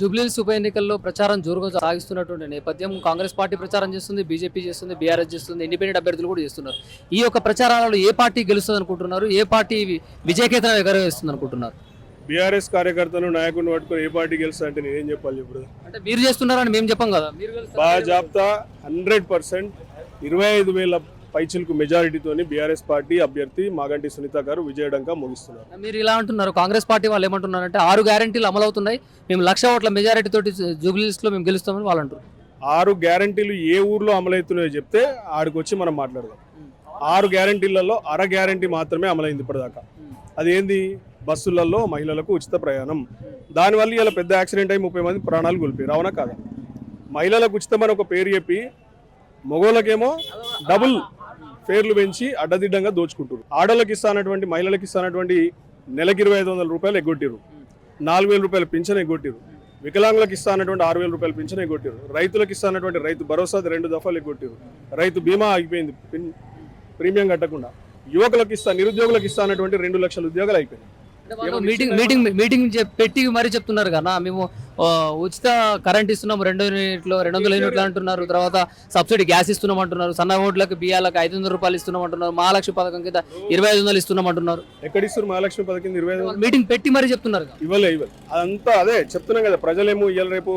జూబ్లీహిల్స్ ఉప ఎన్నికల్లో ప్రచారం జోరుగా సాగిస్తున్నటువంటి నేపథ్యం కాంగ్రెస్ పార్టీ ప్రచారం చేస్తుంది బీజేపీ చేస్తుంది బీఆర్ఎస్ చేస్తుంది ఇండిపెండెంట్ అభ్యర్థులు కూడా చేస్తున్నారు. ఈ యొక్క ప్రచారాలలో ఏ పార్టీ గెలుస్తుంది అనుకుంటున్నారు? ఏ పార్టీ విజయకేతనం ఎగరవేస్తుంది అనుకుంటున్నారు? బీఆర్ఎస్ కార్యకర్తను నాయకుడిని పట్టుకొని ఏ పార్టీ గెలుస్తా అంటే నేనేం చెప్పాలి ఇప్పుడు? అంటే మీరు చేస్తున్నారని మేము చెప్పాం కదా? బాగా జాబితా హండ్రెడ్ పర్సెంట్ ఇరవై ఐదు వేల పైచిలకు మెజారిటీతోని బీఆర్ఎస్ పార్టీ అభ్యర్థి మాగంటి సునీత గారు విజయడంగా ముగిస్తున్నారు. మీరు ఇలా అంటున్నారు కాంగ్రెస్ పార్టీ వాళ్ళు ఏమంటున్నారంటే ఆరు గ్యారెంటీలు అమలవుతున్నాయి మేము లక్ష ఓట్ల మెజారిటీ తోటి జూబ్లీహిల్స్లో మేము గెలుస్తామని వాళ్ళు అంటారు ఆరు గ్యారంటీలు ఏ ఊర్లో అమలవుతున్నాయో చెప్తే ఆడికి వచ్చి మనం మాట్లాడదాం. ఆరు గ్యారంటీలలో అర గ్యారంటీ మాత్రమే అమలైంది ఇప్పటిదాకా. అదేంది? బస్సులలో మహిళలకు ఉచిత ప్రయాణం. దానివల్ల ఇలా పెద్ద యాక్సిడెంట్ అయి ముప్పై మంది ప్రాణాలు కోల్పోయారు. అవునా కాదా? మహిళలకు ఉచితమని ఒక పేరు చెప్పి మగోళ్ళకేమో డబుల్ పేర్లు పెంచి అడ్డదిడ్డంగా దోచుకుంటారు ఆడోళ్ళకి ఇస్తానటువంటి మహిళలకు ఇస్తానటువంటి నెలకి ఇరవై ఐదు వందల రూపాయలు ఎగ్గొట్టిరు నాలుగు వేల రూపాయల పింఛన్ ఎగ్గొట్టిరు వికలాంగులకు ఇస్తానటువంటి ఆరు వేల రూపాయల పింఛన్ ఎగ్గొట్టిరు రైతులకు ఇస్తానటువంటి రైతు భరోసా రెండు దఫాలు ఎగ్గొట్టిరు రైతు బీమా ఆగిపోయింది ప్రీమియం కట్టకుండా. యువకులకు ఇస్తా నిరుద్యోగులకు ఇస్తానటువంటి రెండు లక్షల ఉద్యోగాలు అయిపోయినాయి. మీటింగ్ మీటింగ్ మీటింగ్ పెట్టి మరీ చెప్తున్నారు కదా మేము ఉచిత కరెంట్ ఇస్తున్నాం రెండు యూనిట్లు రెండు వందల యూనిట్లు అంటున్నారు. తర్వాత సబ్సిడీ గ్యాస్ ఇస్తున్నాం అంటున్నారు. సన్న ఓట్లకు బియ్యాలకు ఐదు వందల రూపాయలు ఇస్తున్నాం అంటున్నారు. మహాలక్ష్మి పథకం కింద ఇరవై ఐదు వందలు ఇస్తున్నాం అంటున్నారు. ఎక్కడ ఇస్తారు మహాలక్ష్మి పథకం ఇరవై ఐదు వందలు? మీటింగ్ పెట్టి మరీ చెప్తున్నారు. ఇవ్వలే ఇవ్వలే. అదంతా అదే చెప్తున్నాం కదా ప్రజలేమో ఇవాళ రేపు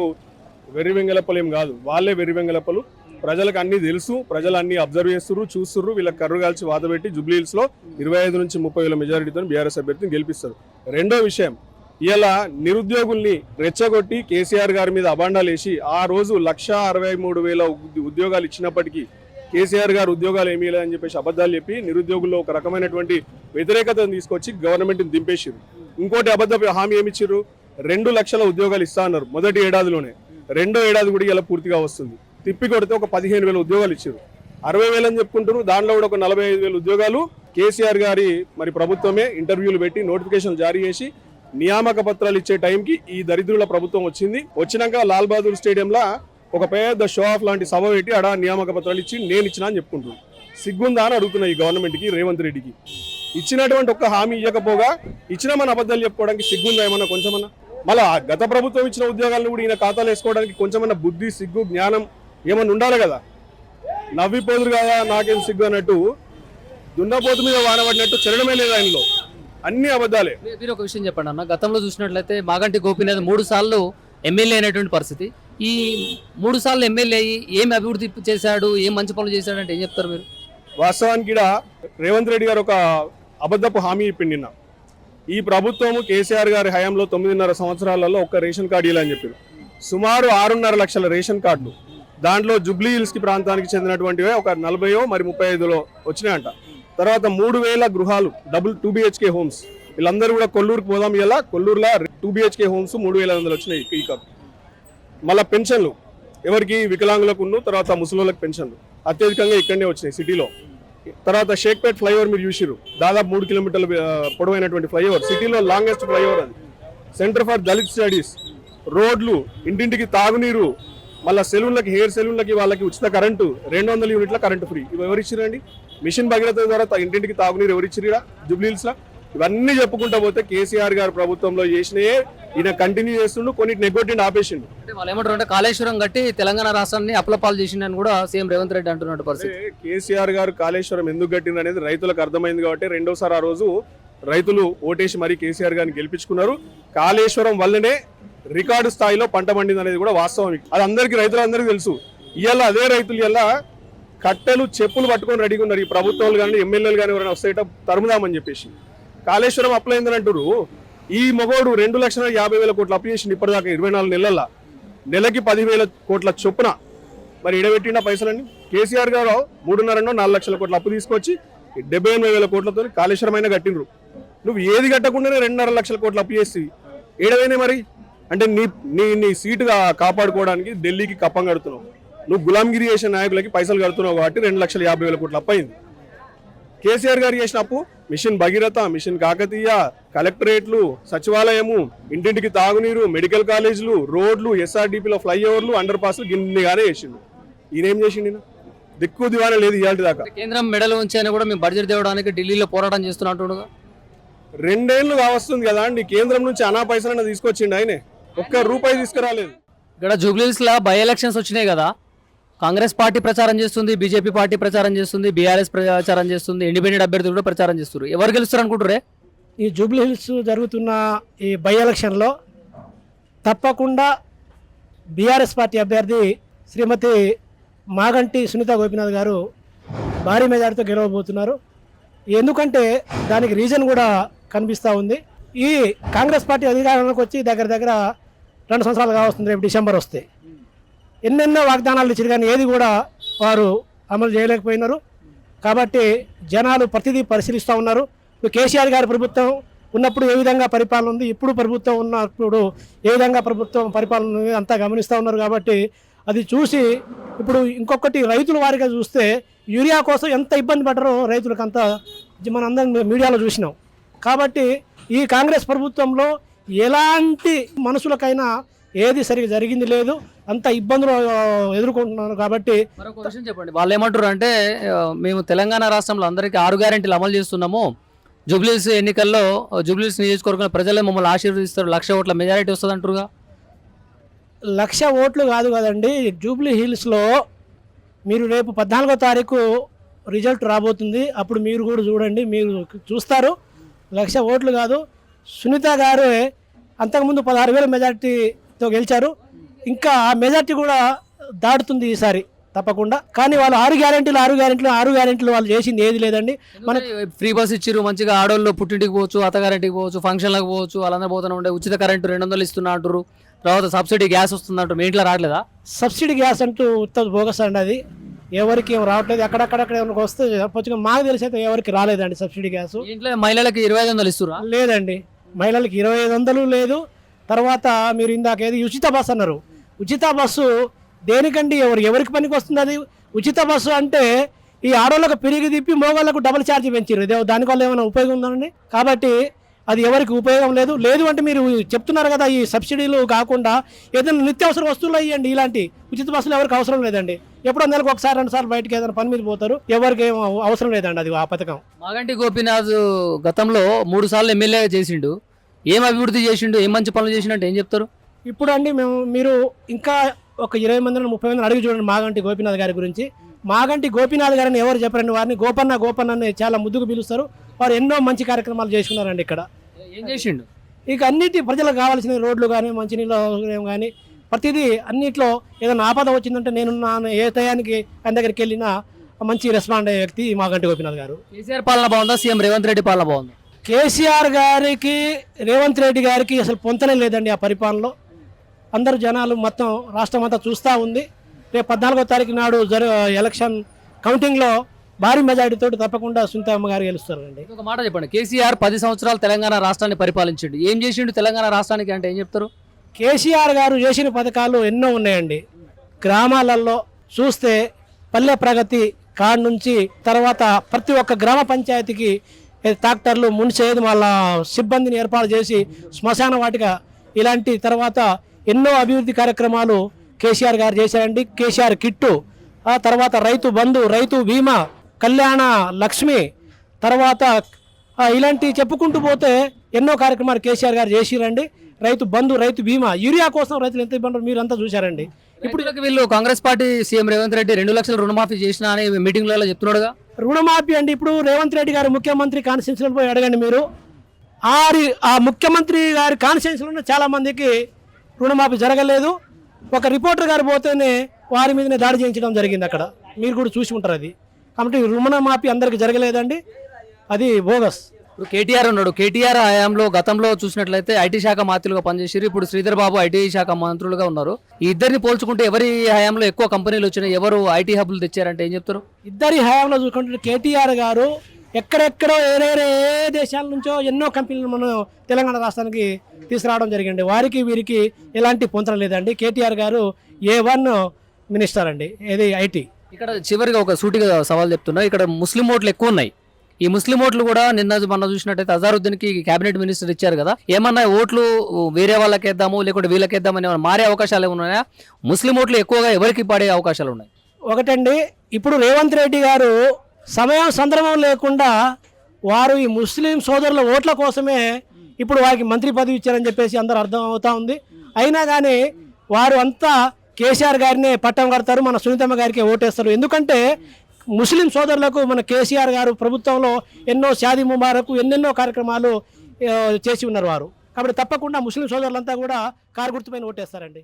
వెర్రి వెంగలప్పలు ఏం కాదు. వాళ్ళే వెర్రి వెంగలప్పలు ప్రజలకు అన్ని తెలుసు ప్రజలు అన్ని అబ్జర్వ్ చేస్తున్నారు చూస్తున్నారు వీళ్ళకి కర్రు కాల్చి వాత పెట్టి లో ఇరవై ఐదు నుంచి ముప్పై వేల మెజారిటీతో బీఆర్ఎస్ అభ్యర్థిని గెలిపిస్తారు. రెండో విషయం ఇలా నిరుద్యోగుల్ని రెచ్చగొట్టి కేసీఆర్ గారి మీద అబాండాలు వేసి ఆ రోజు లక్ష అరవై మూడు వేల ఉద్యోగాలు ఇచ్చినప్పటికీ కేసీఆర్ గారు ఉద్యోగాలు ఏమీ లేదని చెప్పేసి అబద్ధాలు చెప్పి నిరుద్యోగుల్లో ఒక రకమైనటువంటి వ్యతిరేకతను తీసుకొచ్చి గవర్నమెంట్ని దింపేసిరు ఇంకోటి అబద్ధ హామీ ఏమి ఇచ్చిర్రు రెండు లక్షల ఉద్యోగాలు ఇస్తా అన్నారు మొదటి ఏడాదిలోనే. రెండో ఏడాది కూడా ఇలా పూర్తిగా వస్తుంది. తిప్పి కొడితే ఒక పదిహేను వేల ఉద్యోగాలు ఇచ్చారు. అరవై వేలు అని చెప్పుకుంటారు. దానిలో కూడా ఒక నలభై ఐదు వేల ఉద్యోగాలు కేసీఆర్ గారి మరి ప్రభుత్వమే ఇంటర్వ్యూలు పెట్టి నోటిఫికేషన్ జారీ చేసి నియామక పత్రాలు ఇచ్చే టైంకి ఈ దరిద్రుల ప్రభుత్వం వచ్చింది. వచ్చినాక లాల్ బహదూర్ స్టేడియంలో ఒక పెద్ద షో ఆఫ్ లాంటి సభ పెట్టి ఆడ నియామక పత్రాలు ఇచ్చి నేను ఇచ్చినా అని చెప్పుకుంటున్నాను సిగ్గుందా అని అడుగుతున్నా ఈ గవర్నమెంట్కి రేవంత్ రెడ్డికి. ఇచ్చినటువంటి ఒక్క హామీ ఇవ్వకపోగా ఇచ్చిన మన అబద్ధాలు చెప్పుకోవడానికి సిగ్గుందా ఏమన్నా కొంచెమన్నా? మళ్ళీ ఆ గత ప్రభుత్వం ఇచ్చిన ఉద్యోగాలను కూడా ఈయన ఖాతాలు వేసుకోవడానికి కొంచెమన్నా బుద్ధి సిగ్గు జ్ఞానం ఏమన్నా ఉండాలి కదా? నవ్విపోదురు కదా నాకేం సిగ్గు అన్నట్టు దున్నపోతు మీద వానబడినట్టు చెరడమే లేదు ఆయనలో. అన్ని అబద్ధాలే. మీరు ఒక విషయం చెప్పండి అన్న. గతంలో చూసినట్లయితే మాగంటి గోపీనాథ్ మూడు సార్లు ఎమ్మెల్యే అయినటువంటి పరిస్థితి. ఈ మూడు సార్లు ఎమ్మెల్యే అయ్యి ఏం అభివృద్ధి చేశాడు ఏం మంచి పనులు చేశాడు అంటే ఏం చెప్తారు మీరు? వాస్తవానికి రేవంత్ రెడ్డి గారు ఒక అబద్ధపు హామీ ఇప్పిండి నిన్న. ఈ ప్రభుత్వము కేసీఆర్ గారి హయాంలో తొమ్మిదిన్నర సంవత్సరాలలో ఒక్క రేషన్ కార్డు ఇవ్వాలని చెప్పారు సుమారు ఆరున్నర లక్షల రేషన్ కార్డులు. దాంట్లో జుబ్లీ హిల్స్ ప్రాంతానికి చెందినటువంటివే ఒక నలభైయో మరి ముప్పై ఐదులో వచ్చినాయంట. తర్వాత మూడు వేల గృహాలు డబుల్ టూ బిహెచ్కే హోమ్స్. వీళ్ళందరూ కూడా కొల్లూరుకి పోదాం ఇలా కొల్లూరులో టూ బిహెచ్కే హోమ్స్ మూడు వేల వందలు వచ్చినాయి ఈ కప్. మళ్ళీ పెన్షన్లు. ఎవరికి వికలాంగులకు ఉన్న తర్వాత ముసలోళ్ళకి పెన్షన్లు. అత్యధికంగా ఇక్కడనే వచ్చినాయి సిటీలో. తర్వాత షేక్పేట్ ఫ్లైఓవర్ మీరు చూసిరు దాదాపు మూడు కిలోమీటర్ల పొడవైనటువంటి ఫ్లైఓవర్. సిటీలో లాంగెస్ట్ ఫ్లైఓవర్ అది. Centre for Dalit studies. రోడ్లు ఇంటింటికి తాగునీరు మళ్ళీ సెలూన్లకి హెయిర్ సెలూన్లకి వాళ్ళకి ఉచిత కరెంటు రెండు వందల యూనిట్ల కరెంటు ఫ్రీ. ఇవి ఎవరు ఇచ్చిరండి మిషన్ భగీరథ ద్వారా ఇంటింటికి తాగునీరు ఎవరు ఇచ్చిరా జుబ్లీహిల్స్లో ఇవన్నీ చెప్పుకుంటా పోతే కేసీఆర్ గారు ప్రభుత్వంలో చేసినయే ఈయన కంటిన్యూ చేస్తుండు కొన్నిటిని ఎగ్గొట్టిండు ఆపేసిండు. వాళ్ళు ఏమంటారు అంటే కాళేశ్వరం కట్టి తెలంగాణ రాష్ట్రాన్ని అప్లపాలు చేసిండని కూడా సీఎం రేవంత్ రెడ్డి అంటున్నట్టు పరిస్థితి. కేసీఆర్ గారు కాళేశ్వరం ఎందుకు కట్టింది అనేది రైతులకు అర్థమైంది కాబట్టి రెండోసారి ఆ రోజు రైతులు ఓటేసి మరీ కేసీఆర్ గారిని గెలిపించుకున్నారు. కాళేశ్వరం వల్లనే రికార్డు స్థాయిలో పంట పండింది అనేది కూడా వాస్తవం. అది అందరికీ రైతులందరికీ తెలుసు. ఇవాళ అదే రైతులు ఇలా కట్టెలు చెప్పులు పట్టుకొని రెడీగా ఉన్నారు. ఈ ప్రభుత్వాలు కానీ ఎమ్మెల్యేలు కానీ ఎవరైనా వస్తేట తరుముదామని చెప్పేసి. కాళేశ్వరం అప్లై అయిందని అంటారు ఈ మగోడు రెండు లక్షల యాభై వేల కోట్లు అప్పు చేసిండు ఇప్పటిదాకా ఇరవై నాలుగు నెలల్లో. నెలకి పదివేల కోట్ల చొప్పున. మరి ఇడబెట్టిన పైసలన్నీ? కేసీఆర్ గారు మూడున్నర నాలుగు లక్షల కోట్ల అప్పు తీసుకొచ్చి డెబ్బై ఎనిమిది వేల కోట్లతో కాళేశ్వరమైన కట్టినరు నువ్వు ఏది కట్టకుండానే రెండున్నర లక్షల కోట్లు అప్పు చేసి ఏడవైనా మరి? అంటే నీ నీ నీ సీటుగా కాపాడుకోవడానికి ఢిల్లీకి కప్పం కడుతున్నావు. నువ్వు గులాంగిరి చేసిన నాయకులకి పైసలు కడుతున్నావు కాబట్టి రెండు లక్షల యాభై వేల కోట్ల అప్పు అయింది కేసీఆర్ గారు చేసిన అప్పు మిషన్ భగీరథ మిషన్ కాకతీయ కలెక్టరేట్లు సచివాలయము ఇంటింటికి తాగునీరు మెడికల్ కాలేజీలు రోడ్లు ఎస్ఆర్డీపీలో ఫ్లైఓవర్లు అండర్ పాస్లు గిన్నెగానే చేసిండు. ఈయన ఏం చేసిండు? దిక్కు దివాన లేదు ఇవాళ దాకా. కేంద్రం మెడల్ ఉంచి అయినా కూడా మేము బడ్జెట్ తేవడానికి ఢిల్లీలో పోరాటం చేస్తున్నట్టుగా? రెండేళ్ళు కావస్తుంది కదా అండి. కేంద్రం నుంచి అనా పైసలన్నా తీసుకొచ్చిండు ఆయనే. ఒక్క రూపాయి తీసుకురాలేదు. ఇక్కడ జూబ్లీస్ లా బై ఎలక్షన్స్ వచ్చినాయి కదా. కాంగ్రెస్ పార్టీ ప్రచారం చేస్తుంది బీజేపీ పార్టీ ప్రచారం చేస్తుంది బీఆర్ఎస్ ప్రచారం చేస్తుంది ఇండిపెండెంట్ అభ్యర్థులు కూడా ప్రచారం చేస్తారు ఎవరు గెలుస్తారు అనుకుంటారే ఈ జూబ్లీ హిల్స్ జరుగుతున్న ఈ బై ఎలక్షన్లో తప్పకుండా బీఆర్ఎస్ పార్టీ అభ్యర్థి శ్రీమతి మాగంటి సునీత గోపినాథ్ గారు భారీ మెజార్టీతో గెలవబోతున్నారు. ఎందుకంటే దానికి రీజన్ కూడా కనిపిస్తూ ఉంది. ఈ కాంగ్రెస్ పార్టీ అధికారంలోకి వచ్చి దగ్గర దగ్గర రెండు సంవత్సరాలు కావస్తుంది రేపు డిసెంబర్ వస్తే. ఎన్నెన్నో వాగ్దానాలు ఇచ్చారు కానీ ఏది కూడా వారు అమలు చేయలేకపోయినారు. కాబట్టి జనాలు ప్రతిదీ పరిశీలిస్తూ ఉన్నారు. ఇప్పుడు కేసీఆర్ గారి ప్రభుత్వం ఉన్నప్పుడు ఏ విధంగా పరిపాలన ఉంది ఇప్పుడు ప్రభుత్వం ఉన్నప్పుడు ఏ విధంగా ప్రభుత్వం పరిపాలన ఉంది అంతా గమనిస్తూ ఉన్నారు. కాబట్టి అది చూసి ఇప్పుడు ఇంకొకటి రైతుల వారిగా చూస్తే యూరియా కోసం ఎంత ఇబ్బంది పడరో రైతులకు అంత మనందరం మీడియాలో చూసినాం. కాబట్టి ఈ కాంగ్రెస్ ప్రభుత్వంలో ఎలాంటి మనుషులకైనా ఏది సరిగా జరిగింది లేదు అంత ఇబ్బందులు ఎదుర్కొంటున్నారు కాబట్టి మరొక విషయం చెప్పండి. వాళ్ళు ఏమంటారు అంటే మేము తెలంగాణ రాష్ట్రంలో అందరికీ ఆరు గ్యారెంటీలు అమలు చేస్తున్నాము. జూబ్లీస్ ఎన్నికల్లో జూబ్లీస్ నియోజకవర్గంలో ప్రజలే మమ్మల్ని ఆశీర్వదిస్తారు. లక్ష ఓట్ల మెజారిటీ వస్తుంది అంటారుగా లక్ష ఓట్లు కాదు కదండి జూబ్లీ హిల్స్లో మీరు రేపు పద్నాలుగో తారీఖు రిజల్ట్ రాబోతుంది. అప్పుడు మీరు కూడా చూడండి మీరు చూస్తారు. లక్ష ఓట్లు కాదు. సునీత గారు అంతకుముందు పదహారు వేల మెజార్టీతో గెలిచారు. ఇంకా ఆ మెజార్టీ కూడా దాటుతుంది ఈసారి తప్పకుండా. కానీ వాళ్ళు ఆరు గ్యారెంటీలు ఆరు గ్యారెంటీలు ఆరు గ్యారెంటీలు వాళ్ళు చేసింది ఏది లేదండి. మన ఫ్రీ బస్ ఇచ్చిర్రు మంచిగా ఆడోళ్ళు పుట్టింటికి పోవచ్చు అత్తగారింటికి పోవచ్చు ఫంక్షన్లకు పోవచ్చు వాళ్ళందరూ పోతూనే ఉండే ఉచిత కరెంటు రెండు వందలు ఇస్తున్నా అంటారు తర్వాత సబ్సిడీ గ్యాస్ వస్తుంది అంటారు మీ ఇంట్లో రావట్లేదా? సబ్సిడీ గ్యాస్ అంటూ ఉత్త బోగస్ అండి అది. ఎవరికి ఏం రావట్లేదు అక్కడక్కడక్కడ ఏమైనా వస్తే చెప్పొచ్చు మాకు తెలిసి అయితే ఎవరికి రాలేదండి సబ్సిడీ గ్యాస్. ఇంట్లో మహిళలకు ఇరవై ఐదు వందలు ఇస్తురా లేదండి. మహిళలకు ఇరవై ఐదు వందలు లేదు. తర్వాత మీరు ఇందాక ఏది ఉచిత బస్సు అన్నారు. ఉచిత బస్సు దేనికండి ఎవరు ఎవరికి పనికి వస్తుంది అది? ఉచిత బస్సు అంటే ఈ ఆడోళ్ళకు పెరిగి తిప్పి మోగాళ్ళకు డబుల్ ఛార్జ్ పెంచారు దానివల్ల ఏమైనా ఉపయోగం ఉందండి కాబట్టి అది ఎవరికి ఉపయోగం లేదు. లేదు అంటే మీరు చెప్తున్నారు కదా ఈ సబ్సిడీలు కాకుండా ఏదైనా నిత్యావసర వస్తువులు అయ్యండి ఇలాంటి. ఉచిత బస్సులు ఎవరికి అవసరం లేదండి. ఎప్పుడో నెలకు ఒకసారి రెండు సార్లు బయటకి ఏదైనా పని మీద పోతారు. ఎవరికి ఏం అవసరం లేదండి అది ఆ పథకం. మాగంటి గోపీనాథ్ గతంలో మూడు సార్లు ఎమ్మెల్యే చేసిండు. ఏం అభివృద్ధి చేసిండు? ఏం మంచి పనులు చేసిండు అంటే ఏం చెప్తారు? ఇప్పుడు అండి మేము మీరు ఇంకా ఒక ఇరవై మందిని ముప్పై మందిని అడిగి చూడండి మాగంటి గోపీనాథ్ గారి గురించి. మాగంటి గోపీనాథ్ గారిని ఎవరు చెప్పరండి వారిని? గోపన్న గోపన్న చాలా ముద్దుకు పిలుస్తారు. వారు ఎన్నో మంచి కార్యక్రమాలు చేసుకున్నారండి ఇక్కడ. ఏం చేసిండు? ఇక అన్నిటి ప్రజలకు కావాల్సిన రోడ్లు కానీ మంచినీళ్ళు సౌకర్యం కానీ ప్రతిదీ అన్నిట్లో ఏదైనా ఆపద వచ్చిందంటే నేను ఏ టయానికి ఆయన దగ్గరికి వెళ్ళినా మంచి రెస్పాండ్ అయ్యే వ్యక్తి మాగంటి గోపీనాథ్ గారు. కేసీఆర్ పాలన బాగుందా? సీఎం రేవంత్ రెడ్డి పాలన బాగుందా? కేసీఆర్ గారికి రేవంత్ రెడ్డి గారికి అసలు పొంతనే లేదండి ఆ పరిపాలనలో. అందరు జనాలు మొత్తం రాష్ట్రం అంతా చూస్తూ ఉంది. రేపు పద్నాలుగో తారీఖు నాడు జరు ఎలక్షన్ కౌంటింగ్లో భారీ మెజారిటీతో తప్పకుండా సునీతమ్మ గారు గెలుస్తారండి. ఒక మాట చెప్పండి. కేసీఆర్ పది సంవత్సరాలు తెలంగాణ రాష్ట్రాన్ని పరిపాలించిండు. ఏం చేసిండు తెలంగాణ రాష్ట్రానికి అంటే ఏం చెప్తారు? కేసీఆర్ గారు చేసిన పథకాలు ఎన్నో ఉన్నాయండి. గ్రామాలలో చూస్తే పల్లె ప్రగతి కాడ నుంచి తర్వాత ప్రతి ఒక్క గ్రామ పంచాయతీకి ట్రాక్టర్లు మున్సేది వాళ్ళ సిబ్బందిని ఏర్పాటు చేసి శ్మశాన వాటిక ఇలాంటి తర్వాత ఎన్నో అభివృద్ధి కార్యక్రమాలు కేసీఆర్ గారు చేశారండి. కేసీఆర్ కిట్టు ఆ తర్వాత రైతు బంధు రైతు బీమా కళ్యాణ లక్ష్మి తర్వాత ఆ, ఇలాంటివి చెప్పుకుంటూ పోతే ఎన్నో కార్యక్రమాలు కేసీఆర్ గారు చేసిరండి. రైతు బంధు రైతు బీమా యూరియా కోసం రైతులు ఎంత ఇబ్బంది మీరు అంతా చూశారండి. ఇప్పుడు వీళ్ళు కాంగ్రెస్ పార్టీ సీఎం రేవంత్ రెడ్డి రెండు లక్షల రుణమాఫీ చేసిన అని మీటింగ్లలో చెప్తున్నాడుగా. రుణమాఫీ అండి. ఇప్పుడు రేవంత్ రెడ్డి గారు ముఖ్యమంత్రి కాన్స్టిట్యూన్సీలో పోయి అడగండి మీరు. ఆరి ఆ ముఖ్యమంత్రి గారి కాన్స్టిట్యూన్సీలో చాలా మందికి రుణమాఫీ జరగలేదు. ఒక రిపోర్టర్ గారు పోతేనే వారి మీదనే దాడి చేయించడం జరిగింది అక్కడ. మీరు కూడా చూసి ఉంటారు అది. కాబట్టి రుణమాఫీ అందరికి జరగలేదండి. అది బోగస్. ఇప్పుడు కేటీఆర్ ఉన్నాడు. కేటీఆర్ హయాంలో గతంలో చూసినట్లయితే ఐటీ శాఖ మంత్రులుగా పనిచేసారు ఇప్పుడు శ్రీధర్ బాబు ఐటీ శాఖ మంత్రులుగా ఉన్నారు. ఈ ఇద్దరిని పోల్చుకుంటే ఎవరి హయాంలో ఎక్కువ కంపెనీలు వచ్చినాయి? ఎవరు ఐటీ హబ్లు తెచ్చారంటే ఏం చెప్తారు? ఇద్దరి హయాంలో చూసుకుంటే కేటీఆర్ గారు ఎక్కడెక్కడో ఏరేరే ఏ దేశాల నుంచో ఎన్నో కంపెనీలు మనం తెలంగాణ రాష్ట్రానికి తీసుకురావడం జరిగింది. వారికి వీరికి ఎలాంటి పొంతన లేదండి. కేటీఆర్ గారు ఏ వన్ మినిస్టర్ అండి. ఏది ఐటీ. ఇక్కడ చివరిగా ఒక సూటిగా సవాల్ చెప్తున్నా. ఇక్కడ ముస్లిం ఓట్లు ఎక్కువ ఉన్నాయి. ఈ ముస్లిం ఓట్లు కూడా నిన్న మనం చూసినట్టయితే అజారుద్దీన్కి కేబినెట్ మినిస్టర్ ఇచ్చారు కదా. ఏమన్నా ఓట్లు వేరే వాళ్ళకి వేద్దాము లేకుంటే వీళ్ళకి వేద్దామని మారే అవకాశాలు ఉన్నాయా? ముస్లిం ఓట్లు ఎక్కువగా ఎవరికి పడే అవకాశాలు ఉన్నాయి? ఒకటండి ఇప్పుడు రేవంత్ రెడ్డి గారు సమయం సందర్భం లేకుండా వారు ఈ ముస్లిం సోదరుల ఓట్ల కోసమే ఇప్పుడు వారికి మంత్రి పదవి ఇచ్చారని చెప్పేసి అందరూ అర్థం అవుతా ఉంది. అయినా కానీ వారు అంతా కేసీఆర్ గారినే పట్టం కడతారు మన సునీతమ్మ గారికి ఓటేస్తారు. ఎందుకంటే ముస్లిం సోదరులకు మన కేసీఆర్ గారు ప్రభుత్వంలో ఎన్నో షాదీ ముబారకు ఎన్నెన్నో కార్యక్రమాలు చేసి ఉన్నారు వారు. కాబట్టి తప్పకుండా ముస్లిం సోదరులంతా కూడా కారు గుర్తుపైన ఓటేస్తారండి.